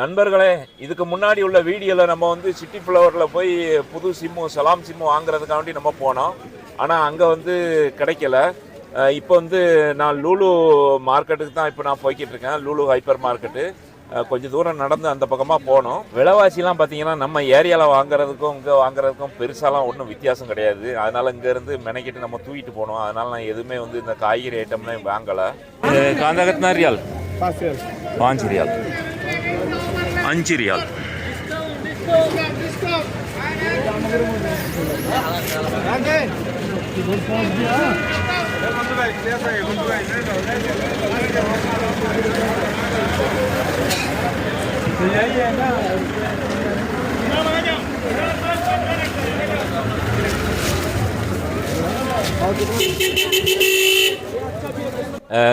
நண்பர்களே இதுக்கு முன்னாடி உள்ள வீடியோவில் நம்ம வந்து சிட்டி ஃப்ளவரில் போய் புது சிம்மு சலாம் சிம்மு வாங்குறதுக்காண்டி நம்ம போனோம். ஆனால் அங்கே வந்து கிடைக்கல. இப்போ வந்து நான் லூலு மார்க்கெட்டுக்கு தான் இப்போ நான் போய்கிட்டு இருக்கேன். Lulu hypermarket. கொஞ்சம் தூரம் நடந்து அந்த பக்கமாக போனோம். விலைவாசிலாம் பார்த்தீங்கன்னா நம்ம ஏரியாவில் வாங்குறதுக்கும் இங்கே வாங்குறதுக்கும் பெருசாலாம் ஒன்றும் வித்தியாசம் கிடையாது. அதனால் இங்கேருந்து மெனக்கிட்டு நம்ம தூக்கிட்டு போனோம். அதனால் நான் எதுவுமே வந்து இந்த காய்கறி ஐட்டம்லாம் வாங்கலை. காந்தாகத் நாரியால் பாஞ்சு ரியால் ऐंशी रियाल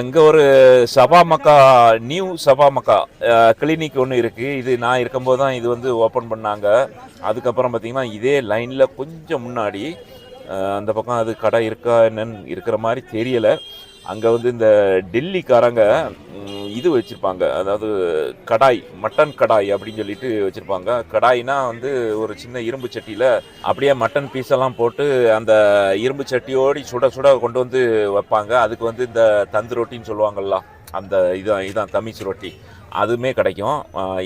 இங்கே ஒரு சபா மக்கா நியூ சபா மக்கா கிளினிக் ஒன்று இருக்குது இது நான் இருக்கும்போது தான் இது வந்து ஓப்பன் பண்ணாங்க. அதுக்கப்புறம் பார்த்தீங்கன்னா இதே லைனில் கொஞ்சம் முன்னாடி அந்த பக்கம் அது கடை இருக்கா என்னன்னு இருக்கிற மாதிரி தெரியலை. அங்கே வந்து இந்த டெல்லிக்காரங்க இது வச்சுருப்பாங்க. அதாவது கடாய் மட்டன் கடாய் அப்படின்னு சொல்லிட்டு வச்சுருப்பாங்க. கடாய்னா வந்து ஒரு சின்ன இரும்பு சட்டியில் அப்படியே மட்டன் பீஸ் எல்லாம் போட்டு அந்த இரும்பு சட்டியோடு சுட சுட கொண்டு வந்து வைப்பாங்க. அதுக்கு வந்து இந்த தந்து ரொட்டின்னு சொல்லுவாங்கல்ல அந்த இதான் இதான் தமிஸ் ரொட்டி. அதுவுமே கிடைக்கும்.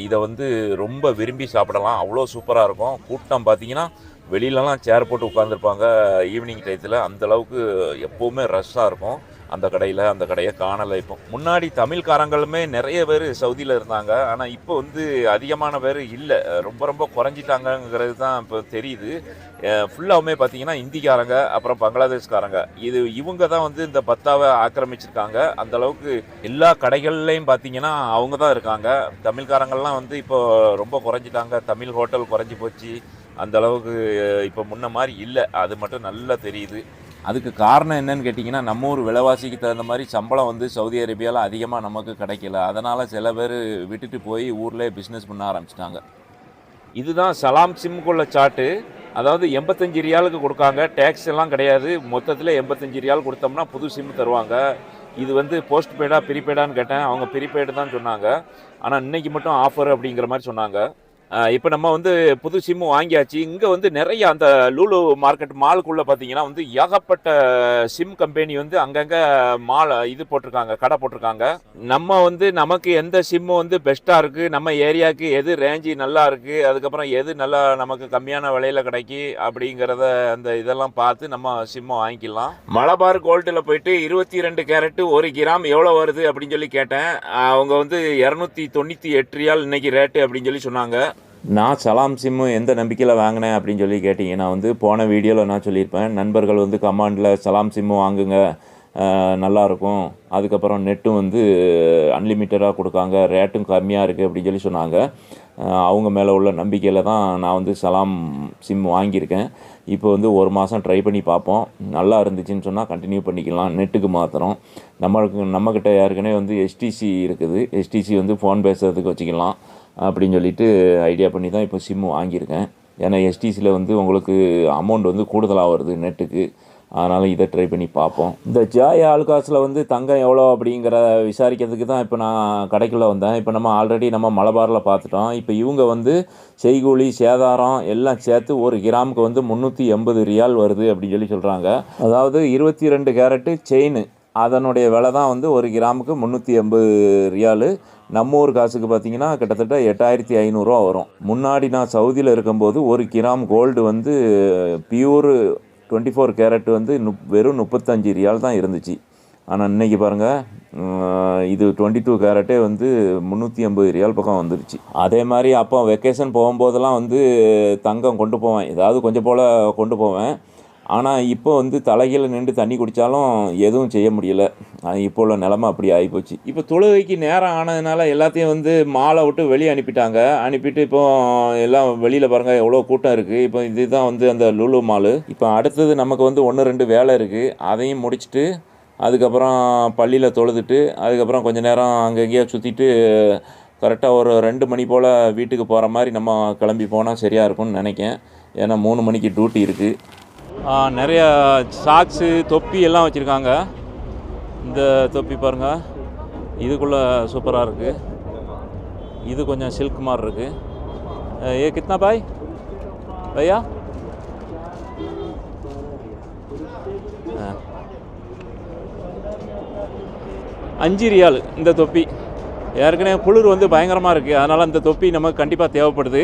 இதை வந்து ரொம்ப விரும்பி சாப்பிடலாம். அவ்வளோ சூப்பராக இருக்கும். கூட்டம் பார்த்தீங்கன்னா வெளியிலலாம் சேர் போட்டு உட்காந்துருப்பாங்க ஈவினிங் டயத்தில் அந்த அளவுக்கு எப்போவுமே ரஷ்ஷாக இருக்கும். அந்த கடையில் அந்த கடையை காணலை இப்போ. முன்னாடி தமிழ்காரங்களுமே நிறைய பேர் சவுதியில் இருந்தாங்க. ஆனால் இப்போ வந்து அதிகமான பேர் இல்லை. ரொம்ப ரொம்ப குறைஞ்சிட்டாங்கங்கிறது தான் இப்போ தெரியுது. ஃபுல்லாகவுமே பார்த்தீங்கன்னா இந்திக்காரங்க அப்புறம் பங்களாதேஷ்காரங்க. இது இவங்க தான் வந்து இந்த பத்தாவை ஆக்கிரமிச்சிருக்காங்க. அந்த அளவுக்கு எல்லா கடைகள்லையும் பார்த்தீங்கன்னா அவங்க தான் இருக்காங்க. தமிழ்காரங்கள்லாம் வந்து இப்போ ரொம்ப குறைஞ்சிட்டாங்க. தமிழ் ஹோட்டல் குறைஞ்சி போச்சு. அந்த அளவுக்கு இப்போ முன்ன மாதிரி இல்லை. அது மட்டும் நல்லா தெரியுது. அதுக்கு காரணம் என்னன்னு கேட்டிங்கன்னா நம்ம ஊர் விலைவாசிக்கு தகுந்த மாதிரி சம்பளம் வந்து சவுதி அரேபியாவில் அதிகமாக நமக்கு கிடைக்கல. அதனால் சில பேர் விட்டுட்டு போய் ஊர்லேயே பிஸ்னஸ் பண்ண ஆரம்பிச்சிட்டாங்க. இதுதான் சலாம் சிம்குள்ள சாட்டு அதாவது எண்பத்தஞ்சு ரியாலுக்கு கொடுக்காங்க. டேக்ஸ் எல்லாம் கிடையாது. மொத்தத்தில் எண்பத்தஞ்சு ரியால் கொடுத்தோம்னா புது சிம் தருவாங்க. இது வந்து போஸ்ட் பெய்டா ப்ரீபெய்டான்னு கேட்டேன். அவங்க ப்ரீபெய்டு தான் சொன்னாங்க. ஆனால் இன்னைக்கு மட்டும் ஆஃபர் அப்படிங்கிற மாதிரி சொன்னாங்க. இப்போ நம்ம வந்து புது சிம்மு வாங்கியாச்சு. இங்கே வந்து நிறைய அந்த லூலு மார்க்கெட் மாலுக்குள்ளே பார்த்தீங்கன்னா வந்து ஏகப்பட்ட சிம் கம்பெனி வந்து அங்கங்கே மால் இது போட்டிருக்காங்க கடை போட்டிருக்காங்க. நம்ம வந்து நமக்கு எந்த சிம்மு வந்து பெஸ்ட்டாக இருக்குது நம்ம ஏரியாவுக்கு எது ரேஞ்சு நல்லா இருக்குது அதுக்கப்புறம் எது நல்லா நமக்கு கம்மியான விலையில் கிடைக்கி அப்படிங்கிறத அந்த இதெல்லாம் பார்த்து நம்ம சிம்மை வாங்கிக்கலாம். மலபார் கோல்டில் போயிட்டு இருபத்தி ரெண்டு கேரட்டு ஒரு கிராம் எவ்வளோ வருது அப்படின்னு சொல்லி கேட்டேன். அவங்க வந்து இரநூத்தி தொண்ணூற்றி எட்டு ரியால் இன்னைக்கு ரேட்டு அப்படின்னு சொல்லி சொன்னாங்க. நான் சலாம் சிம்மு எந்த நம்பிக்கையில் வாங்கினேன் அப்படின்னு சொல்லி கேட்டிங்கன்னா வந்து போன வீடியோவில் நான் சொல்லியிருப்பேன். நண்பர்கள் வந்து கமாண்டில் சலாம் சிம்மு வாங்குங்க நல்லாயிருக்கும் அதுக்கப்புறம் நெட்டும் வந்து அன்லிமிட்டடாக கொடுக்காங்க ரேட்டும் கம்மியாக இருக்குது அப்படின்னு சொல்லி சொன்னாங்க. அவங்க மேலே உள்ள நம்பிக்கையில் தான் நான் வந்து சலாம் சிம் வாங்கியிருக்கேன். இப்போ வந்து ஒரு மாதம் ட்ரை பண்ணி பார்ப்போம். நல்லா இருந்துச்சுன்னு சொன்னால் கண்டினியூ பண்ணிக்கலாம். நெட்டுக்கு மாத்திரம் நம்மளுக்கு நம்மக்கிட்ட ஏற்கனவே வந்து எஸ்டிசி இருக்குது. எஸ்டிசி வந்து ஃபோன் பேசுகிறதுக்கு வச்சுக்கலாம். அப்படின்னு சொல்லிட்டு ஐடியா பண்ணி தான் இப்போ சிம்மு வாங்கியிருக்கேன். ஏன்னா எஸ்டிசியில் வந்து உங்களுக்கு அமௌண்ட் வந்து கூடுதலாக வருது நெட்டுக்கு அதனால் இதை ட்ரை பண்ணி பார்ப்போம். இந்த ஜாய் ஆல்காஸில் வந்து தங்கம் எவ்வளோ அப்படிங்கிற விசாரிக்கிறதுக்கு தான் இப்போ நான் கடைக்குள்ளே வந்தேன். இப்போ நம்ம ஆல்ரெடி நம்ம மலபாரில் பார்த்துட்டோம். இப்போ இவங்க வந்து செய்கூலி சேதாரம் எல்லாம் சேர்த்து ஒரு கிராமுக்கு வந்து முந்நூற்றி எண்பது ரியால் வருது அப்படின்னு சொல்லி சொல்கிறாங்க அதாவது இருபத்தி ரெண்டு கேரட்டு செயின் அதனுடைய விலை தான் வந்து ஒரு கிராமுக்கு முந்நூற்றி எண்பது ரியாலு. நம்ம ஊர் காசுக்கு பார்த்தீங்கன்னா கிட்டத்தட்ட எட்டாயிரத்தி ஐநூறுரூவா வரும். முன்னாடி நான் சவுதியில் இருக்கும்போது ஒரு கிராம் கோல்டு வந்து பியூர் டுவெண்ட்டி ஃபோர் கேரட் வந்து நுப் வெறும் முப்பத்தஞ்சு ரியால் தான் இருந்துச்சு. ஆனால் இன்னைக்கு பாருங்கள் இது டுவெண்ட்டி டூ கேரட்டே வந்து முந்நூற்றி ஐம்பது ரியால் பக்கம் வந்துருச்சு. அதே மாதிரி அப்போ வெக்கேஷன் போகும்போதெல்லாம் வந்து தங்கம் கொண்டு போவேன். ஏதாவது கொஞ்சம் போல் கொண்டு போவேன். ஆனால் இப்போ வந்து தலைகீழ நின்று தண்ணி குடித்தாலும் எதுவும் செய்ய முடியல. இப்போ உள்ள நிலமை அப்படி ஆகிப்போச்சு இப்போ தொழுகைக்கு நேரம் ஆனதுனால எல்லாத்தையும் வந்து மாலை விட்டு வெளியே அனுப்பிட்டாங்க. அனுப்பிட்டு இப்போ எல்லாம் வெளியில் பாருங்கள் எவ்வளோ கூட்டம் இருக்குது இப்போ இதுதான் வந்து அந்த லுலு மாலு. இப்போ அடுத்தது நமக்கு வந்து ஒன்று ரெண்டு வேலை இருக்குது அதையும் முடிச்சுட்டு அதுக்கப்புறம் பள்ளியில் தொழுதுட்டு அதுக்கப்புறம் கொஞ்ச நேரம் அங்கங்கேயே சுற்றிட்டு கரெக்டாக ஒரு ரெண்டு மணி போல் வீட்டுக்கு போகிற மாதிரி நம்ம கிளம்பி போனால் சரியாக இருக்கும்னு நினைக்கேன் ஏன்னா மூணு மணிக்கு டியூட்டி இருக்குது நிறைய சாக்ஸு தொப்பி எல்லாம் வச்சுருக்காங்க. இந்த தொப்பி பாருங்கள் இதுக்குள்ளே சூப்பராக இருக்குது இது கொஞ்சம் சில்க் மாதிரி இருக்குது ஏ கித்னா பாய்? பையா? அஞ்சு ரியால் இந்த தொப்பி. ஏற்கனவே குளிர் வந்து பயங்கரமாக இருக்குது அதனால் இந்த தொப்பி நமக்கு கண்டிப்பாக தேவைப்படுது.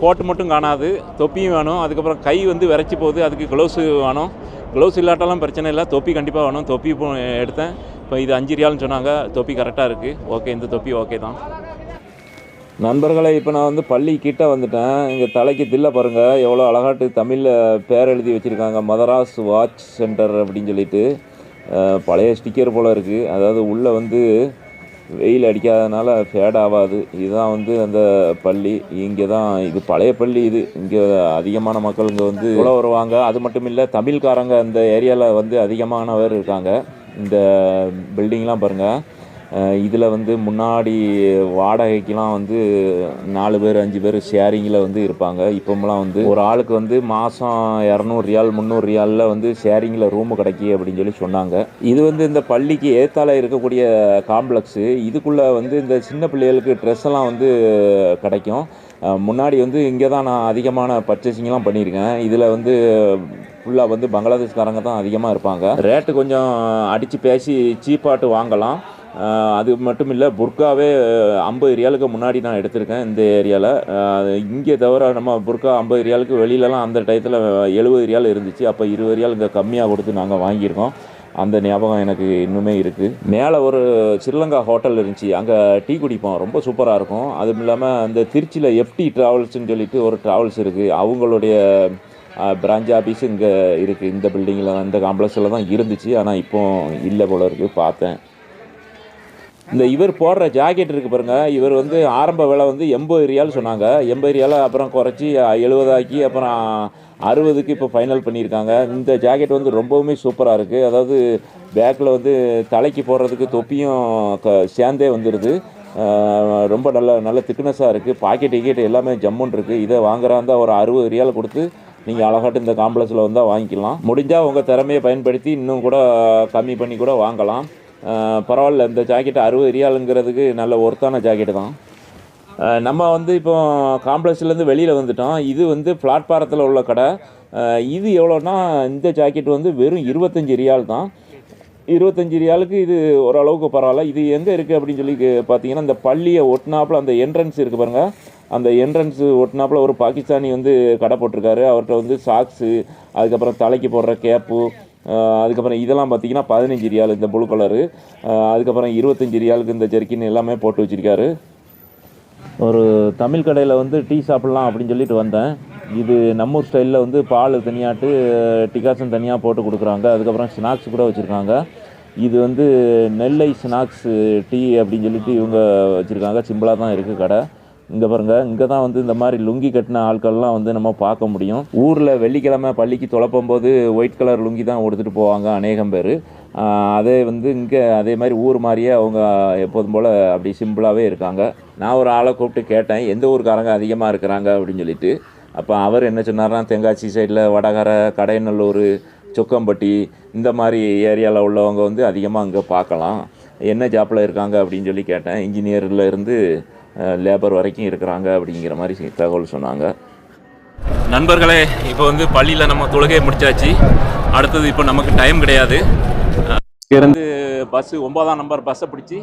கோட் மட்டும் காணாது தொப்பியும் வேணும். அதுக்கப்புறம் கை வந்து விரைச்சி போகுது. அதுக்கு க்ளவுஸு வேணும். க்ளவுஸ் இல்லாட்டாலும் பிரச்சனை இல்லை. தொப்பி கண்டிப்பாக வேணும். தொப்பி இப்போ எடுத்தேன். இப்போ இது அஞ்சு ரியால்னு சொன்னாங்க. தொப்பி கரெக்டாக இருக்குது ஓகே இந்த தொப்பி ஓகே தான். நண்பர்களை இப்போ நான் வந்து பள்ளி கிட்டே வந்துட்டேன். இங்கே தலைக்கு தில்ல பாருங்கள் எவ்வளோ அழகாட்டு தமிழில் பேர் எழுதி வச்சுருக்காங்க. மதராஸ் வாட்ச் சென்டர் அப்படின்னு சொல்லிட்டு பழைய ஸ்டிக்கர் போல் இருக்குது அதாவது உள்ளே வந்து வெயில் அடிக்காதனால ஃபேட் ஆகாது. இதுதான் வந்து அந்த பள்ளி. இங்கே தான் இது பழைய பள்ளி இது. இங்கே அதிகமான மக்கள் இங்கே வந்து உள்ள வருவாங்க. அது மட்டும் இல்லை தமிழ்காரங்க அந்த ஏரியாவில் வந்து அதிகமானவர் இருக்காங்க. இந்த பில்டிங்லாம் பாருங்கள் இதில் வந்து முன்னாடி வாடகைக்கெலாம் வந்து நாலு பேர் அஞ்சு பேர் ஷேரிங்கில் வந்து இருப்பாங்க. இப்போமெல்லாம் வந்து ஒரு ஆளுக்கு வந்து மாதம் இரநூறு ரியால் முந்நூறு ரியாலில் வந்து ஷேரிங்கில் ரூமு கிடைக்கி அப்படின்னு சொல்லி சொன்னாங்க. இது வந்து இந்த பள்ளிக்கு ஏத்தால இருக்கக்கூடிய காம்ப்ளெக்ஸு இதுக்குள்ளே வந்து இந்த சின்ன பிள்ளைகளுக்கு ட்ரெஸ் எல்லாம் வந்து கிடைக்கும். முன்னாடி வந்து இங்கே தான் நான் அதிகமான பர்ச்சேசிங்லாம் பண்ணியிருக்கேன். இதில் வந்து ஃபுல்லாக வந்து பங்களாதேஷ்காரங்க தான் அதிகமாக இருப்பாங்க. ரேட்டு கொஞ்சம் அடித்து பேசி சீப்பாட்டு வாங்கலாம். அது மட்டும் இல்லை புர்காவே ஐம்பது ரியாலுக்கு முன்னாடி நான் எடுத்திருக்கேன் இந்த ஏரியாவில் இங்கே தவிர நம்ம புர்கா ஐம்பது ரியாலுக்கு வெளியிலலாம் அந்த டயத்தில் எழுபது ரியால் இருந்துச்சு. அப்போ இருபது ரியால் இங்கே கம்மியாக கொடுத்து நாங்கள் வாங்கியிருக்கோம். அந்த ஞாபகம் எனக்கு இன்னுமே இருக்குது மேலே ஒரு ஸ்ரீலங்கா ஹோட்டல் இருந்துச்சு. அங்கே டீ குடிப்போம். ரொம்ப சூப்பராக இருக்கும். அதுவும் இல்லாமல் அந்த திருச்சியில் எஃப்டி ட்ராவல்ஸ்னு சொல்லிட்டு ஒரு ட்ராவல்ஸ் இருக்குது அவங்களுடைய பிரான்ச் ஆஃபீஸ் இங்கே இருக்குது இந்த பில்டிங்கில் இந்த காம்ப்ளெக்ஸில் தான் இருந்துச்சு. ஆனால் இப்போ இல்லை போல இருக்குது பார்த்தேன். இந்த இவர் போடுற ஜாக்கெட் இருக்குது பாருங்க. இவர் வந்து ஆரம்ப விலை வந்து எண்பது ரியால் சொன்னாங்க. எண்பது ரியாலை அப்புறம் குறைச்சி எழுபதாக்கி அப்புறம் அறுபதுக்கு இப்போ ஃபைனல் பண்ணியிருக்காங்க. இந்த ஜாக்கெட் வந்து ரொம்பவுமே சூப்பராக இருக்குது அதாவது பேக்கில் வந்து தலைக்கு போடுறதுக்கு தொப்பியும் க சேர்ந்தே வந்துடுது ரொம்ப நல்ல நல்ல திக்னஸாக இருக்குது பாக்கெட் டிக்கெட் எல்லாமே ஜம்முன் இருக்குது இதை வாங்குறா இருந்தால் ஒரு அறுபது ரியால் கொடுத்து நீங்கள் அழகாட்டு இந்த காம்ப்ளெக்ஸில் வந்தால் வாங்கிக்கலாம். முடிஞ்சால் உங்கள் திறமையை பயன்படுத்தி இன்னும் கூட கம்மி பண்ணி கூட வாங்கலாம். பரவாயில்ல இந்த ஜாக்கெட் அறுபது ரியாலுங்கிறதுக்கு நல்ல ஒர்த்தான ஜாக்கெட்டு தான். நம்ம வந்து இப்போ காம்ப்ளெக்ஸ்லேருந்து வெளியில் வந்துட்டோம். இது வந்து பிளாட்பாரத்தில் உள்ள கடை. இது எவ்வளோன்னா இந்த ஜாக்கெட் வந்து வெறும் இருபத்தஞ்சி ரியால் தான். இருபத்தஞ்சி ரியாலுக்கு இது ஓரளவுக்கு பரவாயில்ல. இது எங்கே இருக்குது அப்படின்னு சொல்லி பார்த்தீங்கன்னா இந்த பள்ளியை ஒட்டினாப்புல அந்த என்ட்ரன்ஸ் இருக்குது பாருங்கள் அந்த என்ட்ரன்ஸ் ஒட்டினாப்புல ஒரு பாகிஸ்தானி வந்து கடை போட்டிருக்காரு. அவர்கிட்ட வந்து சாக்ஸு அதுக்கப்புறம் தலைக்கு போடுற கேப்பு அதுக்கப்புறம் இதெல்லாம் பார்த்தீங்கன்னா பதினஞ்சு ரியால் இந்த ப்ளூ கலரு அதுக்கப்புறம் இருபத்தஞ்சி ரியாலுக்கு இந்த ஜெர்க்கின் எல்லாமே போட்டு வச்சுருக்காரு. ஒரு தமிழ் கடையில் வந்து டீ சாப்பிட்லாம் அப்படின்னு சொல்லிட்டு வந்தேன். இது நம்மூர் ஸ்டைலில் வந்து பால் தனியாட்டு டிகாசன் தனியாக போட்டு கொடுக்குறாங்க. அதுக்கப்புறம் ஸ்நாக்ஸ் கூட வச்சுருக்காங்க. இது வந்து நெல்லை ஸ்நாக்ஸ் டீ அப்படின்னு சொல்லிட்டு இவங்க வச்சுருக்காங்க. சிம்பிளாக தான் இருக்குது கடை. இங்கே பாருங்க இங்கே தான் வந்து இந்த மாதிரி லுங்கி கட்டின ஆட்கள்லாம் வந்து நம்ம பார்க்க முடியும். ஊரில் வெள்ளிக்கிழமை பள்ளிக்கு துளப்பும் போது ஒயிட் கலர் லுங்கி தான் உடுத்துட்டு போவாங்க அநேகம் பேர். அதே வந்து இங்கே அதே மாதிரி ஊர் மாதிரியே அவங்க எப்போதும் போல் அப்படி சிம்பிளாகவே இருக்காங்க. நான் ஒரு ஆளை கூப்பிட்டு கேட்டேன் எந்த ஊருக்காரங்க அதிகமாக இருக்கிறாங்க? அப்படின்னு சொல்லிட்டு. அப்போ அவர் என்ன சொன்னார்னா தென்காசி சைடில் வடகரை கடையநல்லூர் சொக்கம்பட்டி இந்த மாதிரி ஏரியாவில் உள்ளவங்க வந்து அதிகமாக அங்கே பார்க்கலாம். என்ன ஜாப்பில் இருக்காங்க? அப்படின்னு சொல்லி கேட்டேன். இன்ஜினியரில் இருந்து லேபர் வரைக்கும் இருக்கிறாங்க அப்படிங்கிற மாதிரி தகவல் சொன்னாங்க. நண்பர்களே இப்போ வந்து பள்ளியில் நம்ம தொழுகையை முடிச்சாச்சு. அடுத்தது இப்போ நமக்கு டைம் கிடையாது. இருந்து பஸ்ஸு ஒன்பதாம் நம்பர் பஸ்ஸை பிடிச்சி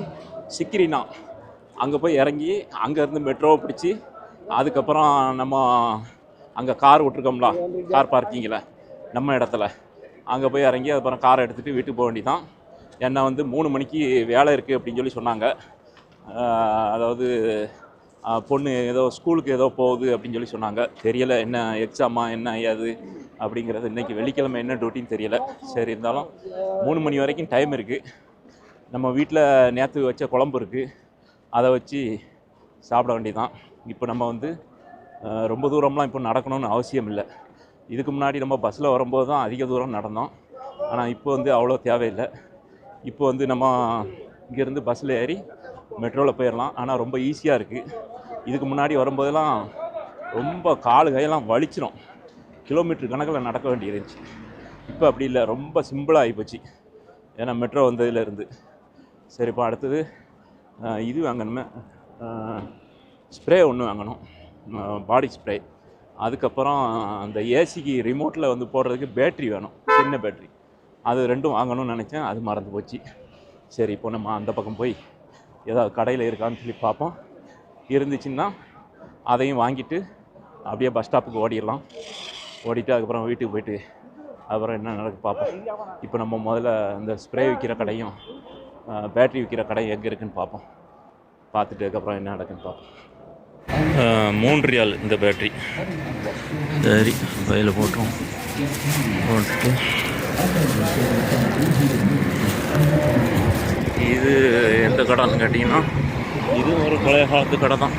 சிக்கிரினா அங்கே போய் இறங்கி அங்கேருந்து மெட்ரோவை பிடிச்சி அதுக்கப்புறம் நம்ம அங்கே கார் விட்ருக்கோம்ல கார் பார்க்கிங்கில் நம்ம இடத்துல. அங்கே போய் இறங்கி அதுக்கப்புறம் காரை எடுத்துகிட்டு வீட்டுக்கு போக வேண்டியதான் என்ன வந்து மூணு மணிக்கு வேலை இருக்குது அப்படின்னு சொல்லி சொன்னாங்க. அதாவது பொண்ணு ஏதோ ஸ்கூலுக்கு ஏதோ போகுது அப்படின்னு சொல்லி சொன்னாங்க. தெரியலை என்ன எக்ஸாமா என்ன ஐயாது அப்படிங்கிறது. இன்னைக்கு வெள்ளிக்கிழமை என்ன டியூட்டின்னு தெரியல. சரி இருந்தாலும் மூணு மணி வரைக்கும் டைம் இருக்குது நம்ம வீட்டில் நேற்று வச்ச குழம்பு இருக்குது அதை வச்சு சாப்பிட வேண்டியதான் இப்போ நம்ம வந்து ரொம்ப தூரம்லாம் இப்போ நடக்கணும்னு அவசியம் இல்லை. இதுக்கு முன்னாடி நம்ம பஸ்ஸில் வரும்போது தான் அதிக தூரம் நடந்தோம். ஆனால் இப்போ வந்து அவ்வளோ தேவையில்லை. இப்போ வந்து நம்ம இங்கேருந்து பஸ்ஸில் ஏறி மெட்ரோவில் போயிடலாம் ஆனால் ரொம்ப ஈஸியாக இருக்குது இதுக்கு முன்னாடி வரும்போதெல்லாம் ரொம்ப காலு கையெல்லாம் வலிச்சிடும் கிலோமீட்டர் கணக்கில் நடக்க வேண்டியிருந்துச்சு இப்போ அப்படி இல்லை. ரொம்ப சிம்பிளாக ஆகிப்போச்சு ஏன்னா மெட்ரோ வந்ததுலேருந்து சரிப்பா அடுத்தது இது வாங்கணுமே. ஸ்ப்ரே ஒன்று வாங்கணும். Body spray. அதுக்கப்புறம் அந்த ஏசிக்கு ரிமோட்டில் வந்து போடுறதுக்கு பேட்ரி வேணும். சின்ன பேட்ரி அது ரெண்டும் வாங்கணும்னு நினச்சேன். அது மறந்து போச்சு. சரி இப்போ நம்ம அந்த பக்கம் போய் ஏதாவது கடையில் இருக்கான்னு சொல்லி பார்ப்போம். இருந்துச்சுன்னா அதையும் வாங்கிட்டு அப்படியே பஸ் ஸ்டாப்புக்கு ஓடிடலாம். ஓடிட்டு அதுக்கப்புறம் வீட்டுக்கு போயிட்டு அப்புறம் என்ன நடக்கு பார்ப்போம். இப்போ நம்ம முதல்ல இந்த ஸ்ப்ரே விற்கிற கடையும் பேட்ரி விற்கிற கடையும் எங்கே இருக்குன்னு பார்ப்போம். பார்த்துட்டு அதுக்கப்புறம் என்ன நடக்குன்னு பார்ப்போம். மூன்று ரியால் இந்த பேட்ரி சரி பையில் போட்டோம் போட்டு இது எந்த கடைன்னு கேட்டிங்கன்னா இது ஒரு பழைய காலத்து கடை தான்.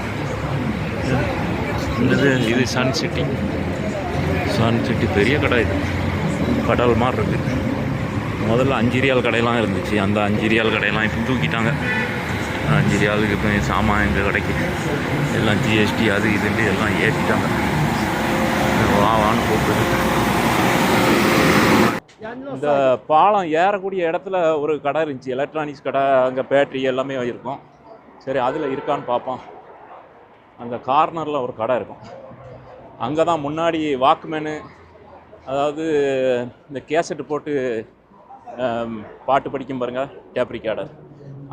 இது இது சன் சிட்டி சன் சிட்டி பெரிய கடை இது. கடல் மாதிரி இருக்குது முதல்ல அஞ்சு ரியால் கடையெல்லாம் இருந்துச்சு. அந்த அஞ்சு ரியால் கடையெல்லாம் இப்போ தூக்கிட்டாங்க. அஞ்சு ரியாலுக்கு இப்போ சாமான் எங்கள் கடைக்கு? எல்லாம் ஜிஎஸ்டி அது இதுன்ட்டு எல்லாம் ஏற்றிட்டாங்க வா வான்னு போட்டு இந்த பாலம் ஏறக்கூடிய இடத்துல ஒரு கடை இருந்துச்சு எலக்ட்ரானிக்ஸ் கடை அங்கே பேட்ரி எல்லாமே இருக்கும். சரி அதில் இருக்கான்னு பார்ப்போம். அந்த கார்னரில் ஒரு கடை இருக்கும். அங்கே தான் முன்னாடி வாக்மேனு அதாவது இந்த கேசட்டு போட்டு பாட்டு படிக்கும் பாருங்க டேப் ரிகார்டர்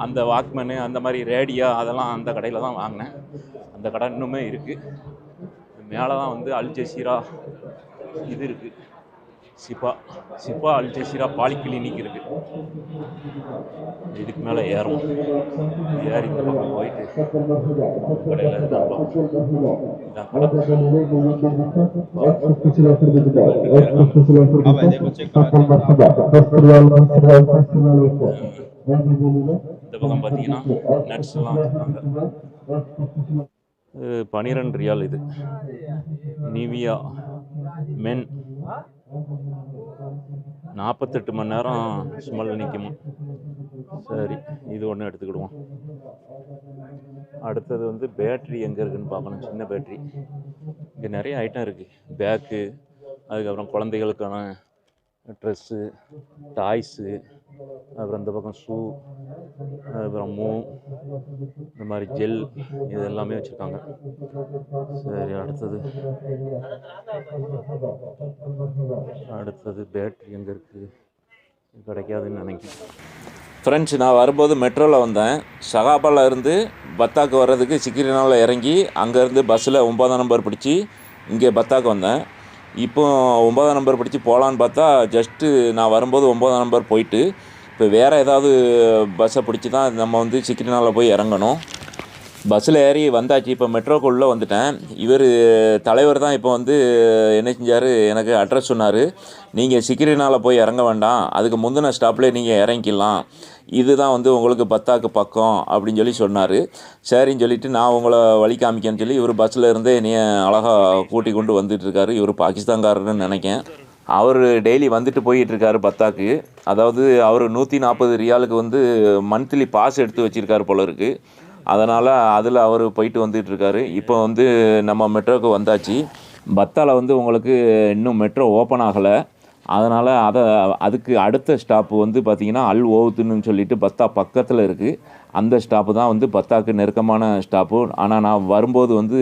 அந்த வாக்மேனு அந்த மாதிரி ரேடியோ அதெல்லாம் அந்த கடையில் தான் வாங்கினேன். அந்த கடை இன்னுமே இருக்குது மேலே தான் வந்து அல் ஜசீரா இது இருக்குது சிப்பா சிப்பா அல்ஜசீரா பாலி கிளினிக் இருக்குது இதுக்கு மேலே ஏறும். ஏறி இந்த பக்கம் போயிட்டு கடையில் இந்த பக்கம் பார்த்தீங்கன்னா நட்ஸ் எல்லாம் வச்சுருக்காங்க. பனிரெண்டு ரியால் இது. நிவியா மென் நாற்பத்தெட்டு மணி நேரம் ஸ்மெல் நிற்குமா சரி இது ஒன்று எடுத்துக்கிடுவோம். அடுத்தது வந்து பேட்ரி எங்கே இருக்குன்னு பார்க்கணும் சின்ன பேட்ரி இங்கே நிறைய ஐட்டம் இருக்குது பேக்கு அதுக்கப்புறம் குழந்தைகளுக்கான ட்ரெஸ்ஸு டாய்ஸு அப்புறம் இந்த பக்கம் ஷூ அப்புறம் மூ இந்த மாதிரி ஜெல் இது எல்லாமே வச்சுருக்காங்க. சரி அடுத்தது. அடுத்தது பேட்ரி எங்கே இருக்குது கிடைக்காதுன்னு நினைக்கிறேன். ஃப்ரெண்ட்ஸ் நான் வரும்போது மெட்ரோவில் வந்தேன். ஷகாபாவில் இருந்து பத்தாக்கு வர்றதுக்கு சிக்கிரினாவில் இறங்கி அங்கேருந்து பஸ்ஸில் ஒம்பதாம் நம்பர் பிடிச்சி இங்கே பத்தாக்கு வந்தேன். இப்போ ஒன்பதாம் நம்பர் படித்து போகலான்னு பார்த்தா ஜஸ்ட்டு நான் வரும்போது ஒன்பதாம் நம்பர் போயிட்டு இப்போ வேறு ஏதாவது பஸ்ஸை பிடிச்சி தான் நம்ம வந்து சிக்கிரினாவில் போய் இறங்கணும். பஸ்ஸில் ஏறி வந்தாச்சு. இப்போ மெட்ரோக்குள்ளே வந்துட்டேன். இவர் தலைவர் தான் இப்போ வந்து என்ன செஞ்சார்? எனக்கு அட்ரஸ் சொன்னார். நீங்கள் சிக்கிரினால் போய் இறங்க வேண்டாம். அதுக்கு முந்தின ஸ்டாப்லேயே நீங்கள் இறங்கிக்கலாம். இதுதான் வந்து உங்களுக்கு பத்தாக்கு பக்கம் அப்படின்னு சொல்லி சொன்னார். சரின்னு சொல்லிவிட்டு நான் உங்களை வழி காமிக்கேன்னு சொல்லி இவர் பஸ்ஸில் இருந்தே என்னைய அழகாக கூட்டி கொண்டு வந்துட்டு இருக்காரு. இவர் பாகிஸ்தான்காரர்னு நினைக்கேன். அவர் டெய்லி வந்துட்டு போயிட்டுருக்காரு பத்தாக்கு. அதாவது அவர் நூற்றி நாற்பது ரியாலுக்கு வந்து மந்த்லி பாஸ் எடுத்து வச்சுருக்காரு போல இருக்குது அதனால் அதில் அவர் போயிட்டு வந்துட்டு இருக்காரு. இப்போ வந்து நம்ம மெட்ரோக்கு வந்தாச்சு. பத்தால வந்து உங்களுக்கு இன்னும் மெட்ரோ ஓப்பன் ஆகலை. அதனால் அதை அதுக்கு அடுத்த ஸ்டாப்பு வந்து பார்த்திங்கன்னா அல் ஓவுத்துன்னு சொல்லிட்டு பத்தா பக்கத்தில் இருக்குது அந்த ஸ்டாப்பு தான் வந்து பத்தாக்கு நெருக்கமான ஸ்டாப்பு ஆனால் நான் வரும்போது வந்து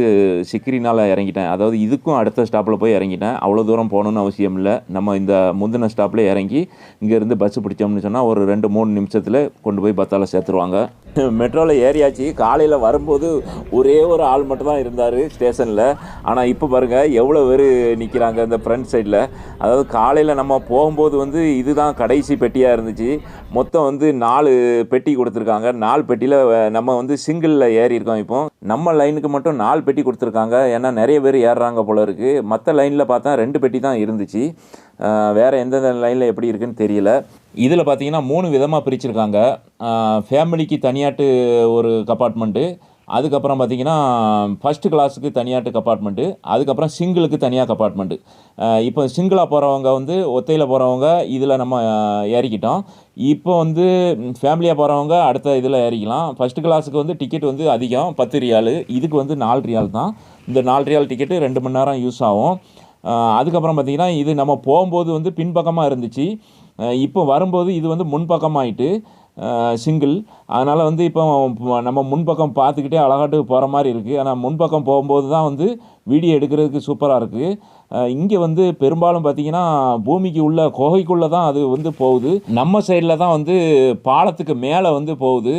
சிக்கிரினால் இறங்கிட்டேன். அதாவது இதுக்கும் அடுத்த ஸ்டாப்பில் போய் இறங்கிட்டேன். அவ்வளோ தூரம் போகணுன்னு அவசியம் இல்லை. நம்ம இந்த முந்தின ஸ்டாப்பில் இறங்கி இங்கேருந்து பஸ் பிடிச்சோம்னு சொன்னால் ஒரு ரெண்டு மூணு நிமிஷத்தில் கொண்டு போய் பத்தாவில் சேர்த்துருவாங்க. மெட்ரோவில் ஏறியாச்சு. காலையில் வரும்போது ஒரே ஒரு ஆள் மட்டும் தான் இருந்தார் ஸ்டேஷனில் ஆனால் இப்போ பாருங்கள் எவ்வளோ பேர் நிற்கிறாங்க இந்த ஃப்ரண்ட் சைடில் அதாவது காலையில் நம்ம போகும்போது வந்து இதுதான் கடைசி பெட்டியாக இருந்துச்சு. மொத்தம் வந்து நாலு பெட்டி கொடுத்துருக்காங்க. நாலு பெட்டியில் நம்ம வந்து சிங்கிளில் ஏறி இருக்கோம் இப்போ. நம்ம லைனுக்கு மட்டும் நாலு பெட்டி கொடுத்துருக்காங்க. ஏன்னா நிறைய பேர் ஏறுறாங்க போல இருக்குது மற்ற லைனில் பார்த்தா ரெண்டு பெட்டி தான் இருந்துச்சு. வேறு எந்தெந்த லைனில் எப்படி இருக்குன்னு தெரியல. இதில் பார்த்தீங்கன்னா மூணு விதமாக பிரிச்சுருக்காங்க. ஃபேமிலிக்கு தனியாட்டு ஒரு கப்பார்ட்மெண்ட்டு அதுக்கப்புறம் பார்த்தீங்கன்னா ஃபஸ்ட்டு கிளாஸுக்கு தனியாட்டு கப்பார்ட்மெண்ட்டு அதுக்கப்புறம் சிங்கிளுக்கு தனியாக கப்பார்ட்மெண்ட்டு இப்போ சிங்கிளாக போகிறவங்க வந்து ஒத்தையில் போகிறவங்க இதில் நம்ம ஏறிக்கிட்டோம். இப்போ வந்து ஃபேமிலியாக போகிறவங்க அடுத்த இதில் ஏறிக்கலாம். ஃபஸ்ட்டு கிளாஸுக்கு வந்து டிக்கெட் வந்து அதிகம் பத்து ரியாலு இதுக்கு வந்து நாலு ரியால் தான். இந்த நாலு ரியால் டிக்கெட்டு ரெண்டு மணி நேரம் யூஸ் ஆகும். அதுக்கப்புறம் பார்த்திங்கன்னா இது நம்ம போகும்போது வந்து பின்பக்கமாக இருந்துச்சு. இப்போ வரும்போது இது வந்து முன்பக்கமாயிட்டு சிங்கிள் அதனால் வந்து இப்போ நம்ம முன்பக்கம் பார்த்துக்கிட்டே அழகாட்டு போகிற மாதிரி இருக்குது ஆனால் முன்பக்கம் போகும்போது தான் வந்து வீடியோ எடுக்கிறதுக்கு சூப்பராக இருக்குது இங்கே வந்து பெரும்பாலும் பார்த்தீங்கன்னா பூமிக்கு உள்ள குகைக்குள்ளே தான் அது வந்து போகுது. நம்ம சைடில் தான் வந்து பாலத்துக்கு மேலே வந்து போகுது.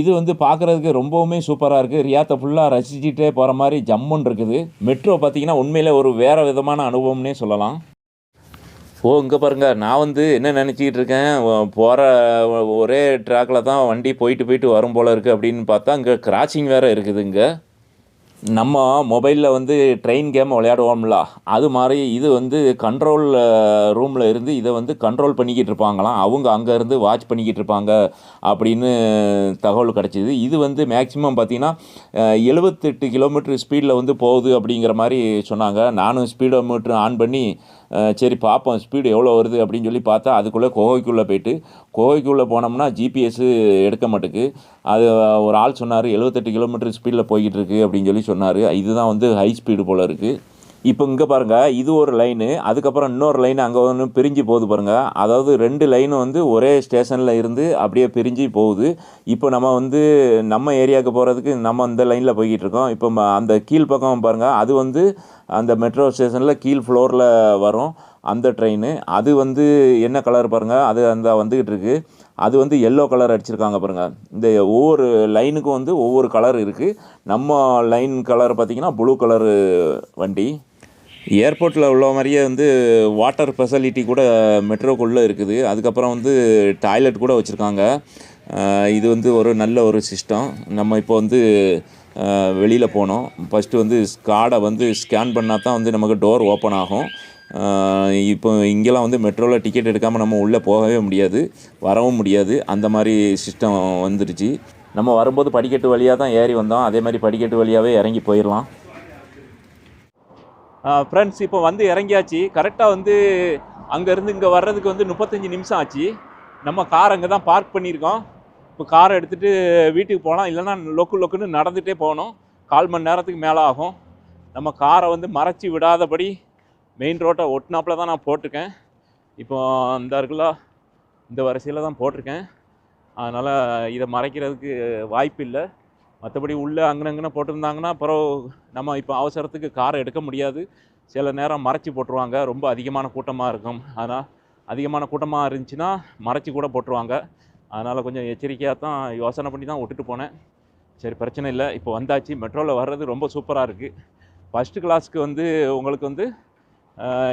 இது வந்து பார்க்குறதுக்கு ரொம்பவுமே சூப்பராக இருக்குது ரியாத்தை ஃபுல்லாக ரசிச்சுட்டே போகிற மாதிரி ஜம்முன்னு இருக்குது. மெட்ரோ பார்த்திங்கன்னா உண்மையில் ஒரு வேறு விதமான அனுபவம்னே சொல்லலாம். ஓ இங்கே பாருங்க. நான் வந்து என்ன நினச்சிக்கிட்டு இருக்கேன்? போகிற ஒரே ட்ராக்கில் தான் வண்டி போயிட்டு போயிட்டு வரும் போல் இருக்குது அப்படின்னு பார்த்தா இங்கே கிராச்சிங் வேறு இருக்குது இங்கே. நம்ம மொபைலில் வந்து ட்ரெயின் கேம் விளையாடுவோம்ல. அது மாதிரி இது வந்து கண்ட்ரோல் ரூமில் இருந்து இதை வந்து கண்ட்ரோல் பண்ணிக்கிட்டு இருப்பாங்களாம். அவங்க அங்கேருந்து வாட்ச் பண்ணிக்கிட்டு இருப்பாங்க அப்படின்னு தகவல் கிடச்சிது. இது வந்து மேக்ஸிமம் பார்த்திங்கன்னா எழுபத்தெட்டு கிலோமீட்டர் ஸ்பீடில் வந்து போகுது அப்படிங்கிற மாதிரி சொன்னாங்க. நானும் ஸ்பீடோமீட்டர் ஆன் பண்ணி சரி பார்ப்போம் ஸ்பீடு எவ்வளோ வருது அப்படின்னு சொல்லி பார்த்தா அதுக்குள்ளே கோவைக்குள்ளே போயிட்டு கோகைக்குள்ளே போனோம்னா ஜிபிஎஸ்ஸு எடுக்க மாட்டுக்கு. அது ஒரு ஆள் சொன்னார் எழுபத்தெட்டு கிலோமீட்டர் ஸ்பீடில் போய்கிட்டு இருக்கு அப்படின்னு சொல்லி சொன்னார். இதுதான் வந்து ஹை ஸ்பீடு போல் இருக்குது இப்போ இங்கே பாருங்கள் இது ஒரு லைனு அதுக்கப்புறம் இன்னொரு லைன் அங்கே ஒன்று பிரிஞ்சு போகுது பாருங்கள் அதாவது ரெண்டு லைனும் வந்து ஒரே ஸ்டேஷனில் இருந்து அப்படியே பிரிஞ்சு போகுது. இப்போ நம்ம வந்து நம்ம ஏரியாவுக்கு போகிறதுக்கு நம்ம அந்த லைனில் போய்கிட்டு இருக்கோம். இப்போ ம- அந்த கீழ் பக்கம் பாருங்கள் அது வந்து அந்த மெட்ரோ ஸ்டேஷனில் கீழ் ஃப்ளோரில் வரும் அந்த ட்ரெயின் அது வந்து என்ன கலர் பாருங்கள் அது அந்த வந்துக்கிட்டு இருக்குது அது வந்து எல்லோ கலர் அடிச்சிருக்காங்க பாருங்கள் இந்த ஒவ்வொரு லைனுக்கும் வந்து ஒவ்வொரு கலர் இருக்குது நம்ம லைன் கலர் பார்த்திங்கன்னா ப்ளூ கலரு வண்டி. ஏர்போர்ட்டில் உள்ள மாதிரியே வந்து வாட்டர் ஃபெசிலிட்டி கூட மெட்ரோக்குள்ளே இருக்குது. அதுக்கப்புறம் வந்து டாய்லெட் கூட வச்சுருக்காங்க. இது வந்து ஒரு நல்ல ஒரு சிஸ்டம். நம்ம இப்போ வந்து வெளியில் போனோம். ஃபஸ்ட்டு வந்து கார்டை வந்து ஸ்கேன் பண்ணால் தான் வந்து நமக்கு டோர் ஓப்பன் ஆகும். இப்போ இங்கெல்லாம் வந்து மெட்ரோவில் டிக்கெட் எடுக்காமல் நம்ம உள்ளே போகவே முடியாது. வரவும் முடியாது. அந்த மாதிரி சிஸ்டம் வந்துருச்சு நம்ம வரும்போது படிக்கட்டு வழியாக தான் ஏறி வந்தோம். அதே மாதிரி படிக்கட்டு வழியாகவே இறங்கி போயிடலாம். ஃப்ரெண்ட்ஸ் இப்போ வந்து இறங்கியாச்சு. கரெக்டாக வந்து அங்கேருந்து இங்கே வர்றதுக்கு வந்து முப்பத்தஞ்சு நிமிஷம் ஆச்சு. நம்ம கார் அங்கே தான் பார்க் பண்ணியிருக்கோம். இப்போ காரை எடுத்துகிட்டு வீட்டுக்கு போகலாம். இல்லைன்னா லொக்கு லொக்குன்னு நடந்துகிட்டே போகணும். கால் மணி நேரத்துக்கு மேலே ஆகும். நம்ம காரை வந்து மறைச்சி விடாதபடி மெயின் ரோட்டை ஒட்டினாப்பில் தான் நான் போட்டிருக்கேன். இப்போ இந்த இருக்குல்ல இந்த வரிசையில் தான் போட்டிருக்கேன். அதனால் இதை மறைக்கிறதுக்கு வாய்ப்பு இல்லை. மற்றபடி உள்ளே அங்கனங்கன போட்டிருந்தாங்கன்னா அப்புறம் நம்ம இப்போ அவசரத்துக்கு காரை எடுக்க முடியாது. சில நேரம் மறைச்சி போட்டுருவாங்க. ரொம்ப அதிகமான கூட்டமாக இருக்கும். அதனால் அதிகமான கூட்டமாக இருந்துச்சுன்னா மறைச்சி கூட போட்டுருவாங்க. அதனால் கொஞ்சம் எச்சரிக்கையாக தான் யோசனை பண்ணி தான் விட்டுட்டு போனேன். சரி பிரச்சனை இல்லை. இப்போ வந்தாச்சு. மெட்ரோவில் வர்றது ரொம்ப சூப்பராக இருக்குது ஃபஸ்ட்டு கிளாஸ்க்கு வந்து உங்களுக்கு வந்து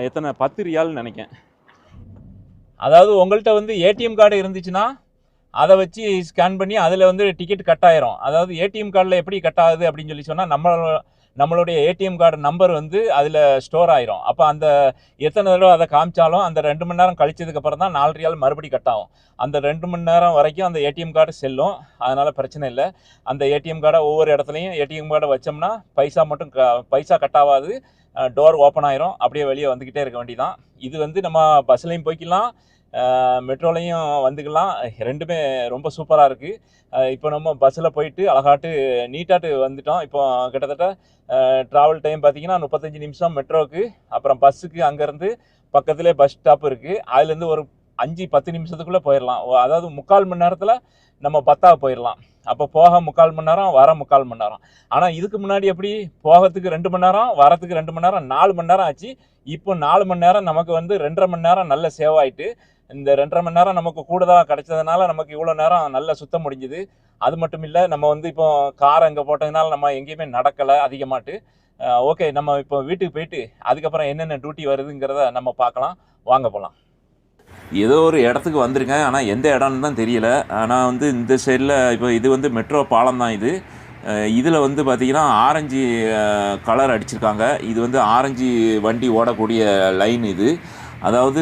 எத்தனை? பத்து ரியால்னு நினைக்கேன் அதாவது உங்கள்கிட்ட வந்து ஏடிஎம் கார்டு இருந்துச்சுன்னா அதை வச்சு ஸ்கேன் பண்ணி அதில் வந்து டிக்கெட் கட் ஆயிரும். அதாவது ஏடிஎம் கார்டில் எப்படி கட் ஆகுது அப்படின்னு சொல்லி சொன்னால் நம்ம நம்மளுடைய ஏடிஎம் கார்டு நம்பர் வந்து அதில் ஸ்டோர் ஆயிரும். அப்போ அந்த எத்தனை தடவை அதை காமிச்சாலும் அந்த ரெண்டு மணி நேரம் கழிச்சதுக்கப்புறம் தான் நாலு ரியால் மறுபடி கட் ஆகும். அந்த ரெண்டு மணி நேரம் வரைக்கும் அந்த ஏடிஎம் கார்டு செல்லும். அதனால் பிரச்சனை இல்லை. அந்த ஏடிஎம் கார்டை ஒவ்வொரு இடத்துலையும் ஏடிஎம் கார்டை வச்சோம்னா பைசா மட்டும் க பைசா கட் ஆகாது. டோர் ஓப்பன் ஆயிரும். அப்படியே வெளியே வந்துக்கிட்டே இருக்க வேண்டியதான் இது வந்து நம்ம பஸ்லையும் போய்க்கலாம். மெட்ரோலையும் வந்துக்கலாம். ரெண்டுமே ரொம்ப சூப்பராக இருக்குது இப்போ நம்ம பஸ்ஸில் போயிட்டு அழகாட்டு நீட்டாட்டு வந்துட்டோம். இப்போ கிட்டத்தட்ட ட்ராவல் டைம் பார்த்தீங்கன்னா முப்பத்தஞ்சு நிமிஷம் மெட்ரோவுக்கு அப்புறம் பஸ்ஸுக்கு அங்கேருந்து பக்கத்துலேயே பஸ் ஸ்டாப் இருக்குது அதுலேருந்து ஒரு அஞ்சு பத்து நிமிஷத்துக்குள்ளே போயிடலாம் ஓ, அதாவது முக்கால் மணி நேரத்தில் நம்ம பத்தாக போயிடலாம் அப்போ போக முக்கால் மணி நேரம் வர முக்கால் மணி நேரம். ஆனால் இதுக்கு முன்னாடி எப்படி? போகிறதுக்கு ரெண்டு மணி நேரம் வரத்துக்கு ரெண்டு மணி நேரம் நாலு மணி நேரம் ஆச்சு. இப்போ நாலு மணி நேரம் நமக்கு வந்து ரெண்டரை மணி நேரம் நல்ல சேவ் ஆகிட்டு இந்த ரெண்டரை மணி நேரம் நமக்கு கூடுதலாக கிடைச்சதுனால நமக்கு இவ்வளோ நேரம் நல்லா சுத்த முடிஞ்சுது. அது மட்டும் இல்லை நம்ம வந்து இப்போ கார் அங்கே போட்டதுனால நம்ம எங்கேயுமே நடக்கலை அதிகமாட்டு. ஓகே நம்ம இப்போ வீட்டுக்கு போயிட்டு அதுக்கப்புறம் என்னென்ன டியூட்டி வருதுங்கிறத நம்ம பார்க்கலாம். வாங்க போகலாம் ஏதோ ஒரு இடத்துக்கு வந்திருக்கேன். ஆனால் எந்த இடம்னு தான் தெரியல. ஆனால் வந்து இந்த சைடில் இப்போ இது வந்து மெட்ரோ பாலம் தான் இது. இதில் வந்து பார்த்திங்கன்னா ஆரஞ்சு கலர் அடிச்சிருக்காங்க. இது வந்து ஆரஞ்சு வண்டி ஓடக்கூடிய லைன் இது. அதாவது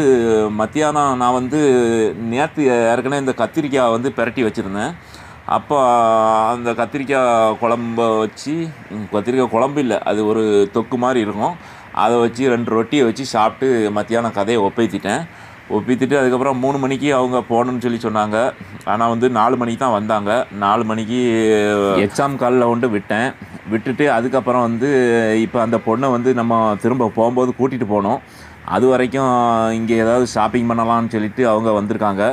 மத்தியானம் நான் வந்து நேற்று ஏற்கனவே இந்த கத்திரிக்காய் வந்து பிரட்டி வச்சுருந்தேன். அப்போ அந்த கத்திரிக்காய் குழம்ப வச்சு கத்திரிக்காய் குழம்பு இல்லை அது ஒரு தொக்கு மாதிரி இருக்கும். அதை வச்சு ரெண்டு ரொட்டியை வச்சு சாப்பிட்டு மத்தியானம் கதையை ஒப்பைத்திட்டேன். ஒப்பித்துட்டு அதுக்கப்புறம் மூணு மணிக்கு அவங்க போகணும்னு சொல்லி சொன்னாங்க. ஆனால் வந்து நாலு மணிக்கு தான் வந்தாங்க. நாலு மணிக்கு எக்ஸாம் காலில் கொண்டு விட்டேன். விட்டுட்டு அதுக்கப்புறம் வந்து இப்போ அந்த பொண்ணை வந்து நம்ம திரும்ப போகும்போது கூட்டிகிட்டு போனோம். அது வரைக்கும் இங்கே ஏதாவது ஷாப்பிங் பண்ணலாம்னு சொல்லிட்டு அவங்க வந்திருக்காங்க.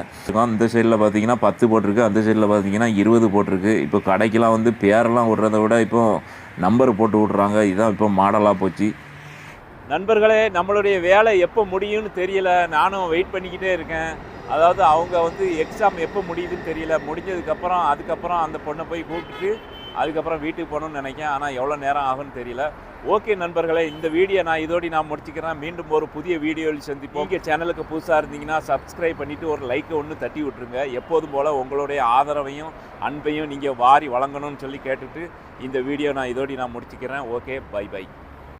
இந்த சைடில் பார்த்தீங்கன்னா பத்து போட்டிருக்கு. அந்த சைடில் பார்த்தீங்கன்னா இருபது போட்டிருக்கு. இப்போ கடைக்கெலாம் வந்து பேரெல்லாம் விடுறத விட இப்போ நம்பர் போட்டு விட்றாங்க. இதுதான் இப்போ மாடலாக போச்சு. நண்பர்களே நம்மளுடைய வேலை எப்போ முடியும்னு தெரியல. நானும் வெயிட் பண்ணிக்கிட்டே இருக்கேன். அதாவது அவங்க வந்து எக்ஸாம் எப்போ முடியுதுன்னு தெரியல. முடிஞ்சதுக்கப்புறம் அதுக்கப்புறம் அந்த பொண்ணை போய் கூப்பிட்டு அதுக்கப்புறம் வீட்டுக்கு போகணும்னு நினைக்கேன். ஆனால் எவ்வளோ நேரம் ஆகும்னு தெரியல. ஓகே நண்பர்களே இந்த வீடியோ நான் இதோடி நான் முடிச்சுக்கிறேன். மீண்டும் ஒரு புதிய வீடியோவில் சந்திப்போம். இங்கே சேனலுக்கு புதுசாக இருந்தீங்கன்னா சப்ஸ்கிரைப் பண்ணிவிட்டு ஒரு லைக்கை ஒன்று தட்டி விட்டுருங்க. எப்போதும் போல் உங்களுடைய ஆதரவையும் அன்பையும் நீங்கள் வாரி வழங்கணும்னு சொல்லி கேட்டுட்டு இந்த வீடியோ நான் இதோடி நான் முடிச்சுக்கிறேன். Okay bye by